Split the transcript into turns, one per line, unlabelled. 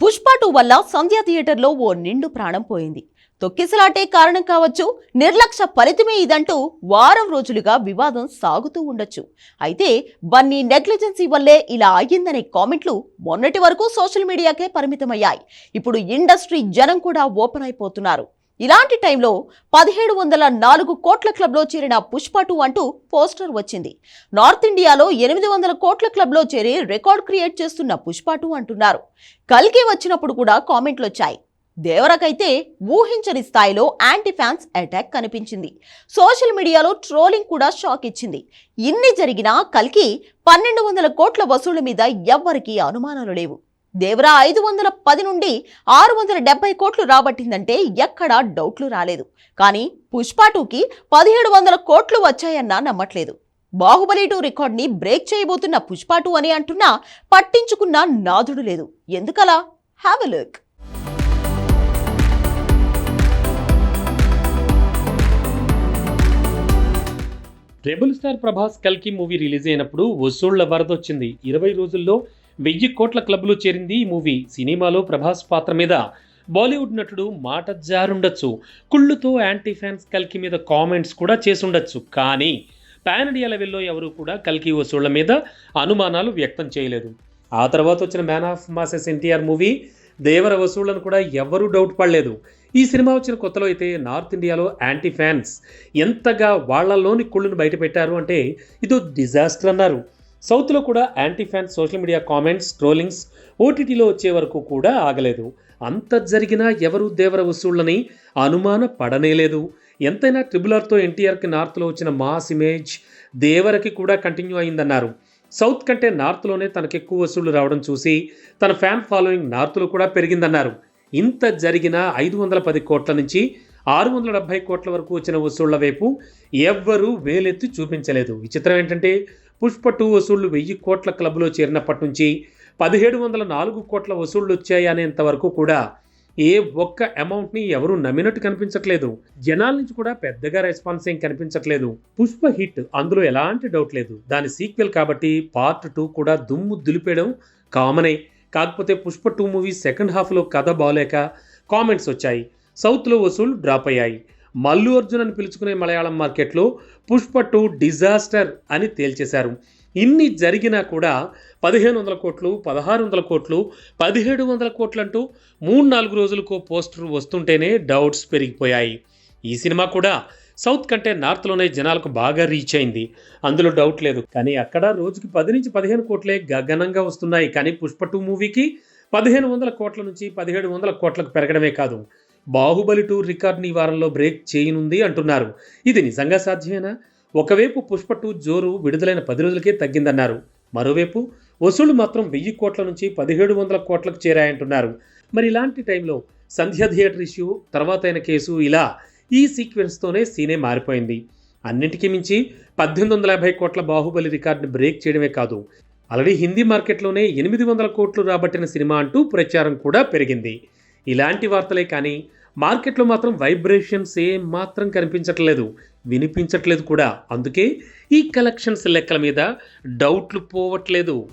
Pushpa two వల్ల సంధ్యా థియేటర్లో ఓ నిండు ప్రాణం పోయింది. తొక్కిసలాటే కారణం కావచ్చు నిర్లక్ష్య ఫలితమే ఇదంటూ వారం రోజులుగా వివాదం సాగుతూ ఉండొచ్చు. అయితే బన్నీ నెగ్లిజెన్సీ వల్లే ఇలా అయ్యిందనే కామెంట్లు మొన్నటి వరకు సోషల్ మీడియాకే పరిమితమయ్యాయి. ఇప్పుడు ఇండస్ట్రీ జనం కూడా ఓపెన్ అయిపోతున్నారు. ఇలాంటి టైంలో పదిహేడు వందల నాలుగు కోట్ల క్లబ్లో చేరిన పుష్ప టూ అంటూ పోస్టర్ వచ్చింది. నార్త్ ఇండియాలో ఎనిమిది వందల కోట్ల క్లబ్లో చేరి రికార్డ్ క్రియేట్ చేస్తున్న పుష్ప టూ అంటున్నారు. కల్కి వచ్చినప్పుడు కూడా కామెంట్లు వచ్చాయి. దేవరకైతే ఊహించని స్థాయిలో యాంటీ ఫ్యాన్స్ అటాక్ కనిపించింది. సోషల్ మీడియాలో ట్రోలింగ్ కూడా షాక్ ఇచ్చింది. ఇన్ని జరిగినా కల్కి పన్నెండు వందల కోట్ల వసూళ్ళ మీద ఎవ్వరికీ అనుమానాలు లేవు. దేవరా ఐదు వందల పది నుండి ఆరు వందల డెబ్బై కోట్లు రాబట్టిందంటే ఎక్కడా డౌట్లు రాలేదు. కానీ పుష్ప టూకి పదిహేడు వందల కోట్లు వచ్చాయన్నా నమ్మట్లేదు. బాహుబలి టూ రికార్డ్ని బ్రేక్ చేయబోతున్న పుష్ప టూ అని అంటున్నా పట్టించుకున్న నాదుడు లేదు. ఎందుకలా? Have a look
rebel star Prabhas కల్కి మూవీ రిలీజ్ అయినప్పుడు వసూళ్ళ వరద వచ్చింది ఇరవై రోజుల్లో వెయ్యి కోట్ల క్లబ్లో చేరింది ఈ మూవీ. సినిమాలో ప్రభాస్ పాత్ర మీద బాలీవుడ్ నటుడు మాట జారుండొచ్చు. కుళ్ళుతో యాంటీ ఫ్యాన్స్ కల్కి మీద కామెంట్స్ కూడా చేసుండొచ్చు. కానీ పాన్ ఇండియా లెవెల్లో ఎవరు కూడా కల్కి వసూళ్ళ మీద అనుమానాలు వ్యక్తం చేయలేదు. ఆ తర్వాత వచ్చిన man of masses NTR movie Devara వసూళ్ళను కూడా ఎవ్వరూ డౌట్ పడలేదు. ఈ సినిమా వచ్చిన కొత్తలో అయితే నార్త్ ఇండియాలో యాంటీ ఫ్యాన్స్ ఎంతగా వాళ్ళలోని కుళ్ళును బయట పెట్టారు అంటే ఇదో డిజాస్టర్ అన్నారు. సౌత్లో కూడా anti fans social media comments trollings ఓటీటీలో వచ్చే వరకు కూడా ఆగలేదు. అంత జరిగినా ఎవరు దేవర వసూళ్ళని అనుమాన పడనేలేదు ఎంతైనా ట్రిబుల్ ఆర్తో ఎన్టీఆర్కి నార్త్లో వచ్చిన మాస్ ఇమేజ్ దేవరకి కూడా కంటిన్యూ అయిందన్నారు. సౌత్ కంటే నార్త్లోనే తనకు ఎక్కువ వసూళ్ళు రావడం చూసి తన ఫ్యాన్ ఫాలోయింగ్ నార్త్లో కూడా పెరిగిందన్నారు. ఇంత జరిగిన ఐదు వందల పది కోట్ల నుంచి ఆరు వందల డెబ్బై కోట్ల వరకు వచ్చిన వసూళ్ళ వైపు ఎవ్వరూ వేలెత్తి చూపించలేదు. విచిత్రం ఏంటంటే పుష్ప టూ వసూళ్ళు వెయ్యి కోట్ల క్లబ్లో చేరినప్పటి నుంచి పదిహేడు వందల నాలుగు కోట్ల వసూళ్ళు వచ్చాయి వరకు కూడా ఏ ఒక్క అమౌంట్ని ఎవరు నమ్మినట్టు కనిపించట్లేదు. జనాల నుంచి కూడా పెద్దగా రెస్పాన్స్ ఏం కనిపించట్లేదు. పుష్ప హిట్ అందులో ఎలాంటి డౌట్ లేదు. దాని సీక్వెల్ కాబట్టి పార్ట్ టూ కూడా దుమ్ము దులిపేయడం కామనే. కాకపోతే పుష్ప టూ మూవీ సెకండ్ హాఫ్లో కథ బాగోలేక కామెంట్స్ వచ్చాయి. సౌత్లో వసూలు డ్రాప్ అయ్యాయి. మల్లు అర్జున్ అని పిలుచుకునే మలయాళం మార్కెట్లో పుష్ప టూ డిజాస్టర్ అని తేల్చేశారు. ఇన్ని జరిగినా కూడా పదిహేను వందల కోట్లు పదహారు వందల కోట్లు పదిహేడు వందల కోట్లు అంటూ మూడు నాలుగు రోజులకు పోస్టర్ వస్తుంటేనే డౌట్స్ పెరిగిపోయాయి. ఈ సినిమా కూడా సౌత్ కంటే నార్త్లోనే జనాలకు బాగా రీచ్ అయింది. అందులో డౌట్ లేదు. కానీ అక్కడ రోజుకి పది నుంచి పదిహేను కోట్లే గగనంగా వస్తున్నాయి. కానీ పుష్ప టూ మూవీకి పదిహేను వందల కోట్ల నుంచి పదిహేడు వందల కోట్లకు పెరగడమే కాదు. బాహుబలి టూ రికార్డ్ని ఈ వారంలో బ్రేక్ చేయనుంది అంటున్నారు. ఇది నిజంగా సాధ్యమేనా? ఒకవైపు పుష్ప టూ జోరు విడుదలైన పది రోజులకే తగ్గిందన్నారు. మరోవైపు వసూళ్ళు మాత్రం వెయ్యి కోట్ల నుంచి పదిహేడు వందల కోట్లకు చేరాయంటున్నారు. మరి ఇలాంటి టైంలో సంధ్య థియేటర్ ఇష్యూ తర్వాత అయిన కేసు ఇలా ఈ సీక్వెన్స్తోనే సీనే మారిపోయింది. అన్నింటికీ మించి పద్దెనిమిది వందల యాభై కోట్ల బాహుబలి రికార్డుని బ్రేక్ చేయడమే కాదు ఆల్రెడీ హిందీ మార్కెట్లోనే ఎనిమిది వందల కోట్లు రాబట్టిన సినిమా అంటూ ప్రచారం కూడా పెరిగింది. ఇలాంటి వార్తలే కానీ మార్కెట్లో మాత్రం వైబ్రేషన్స్ ఏం మాత్రం కనిపించట్లేదు వినిపించట్లేదు కూడా. అందుకే ఈ కలెక్షన్స్ లెక్కల మీద డౌట్లు పోవట్లేదు.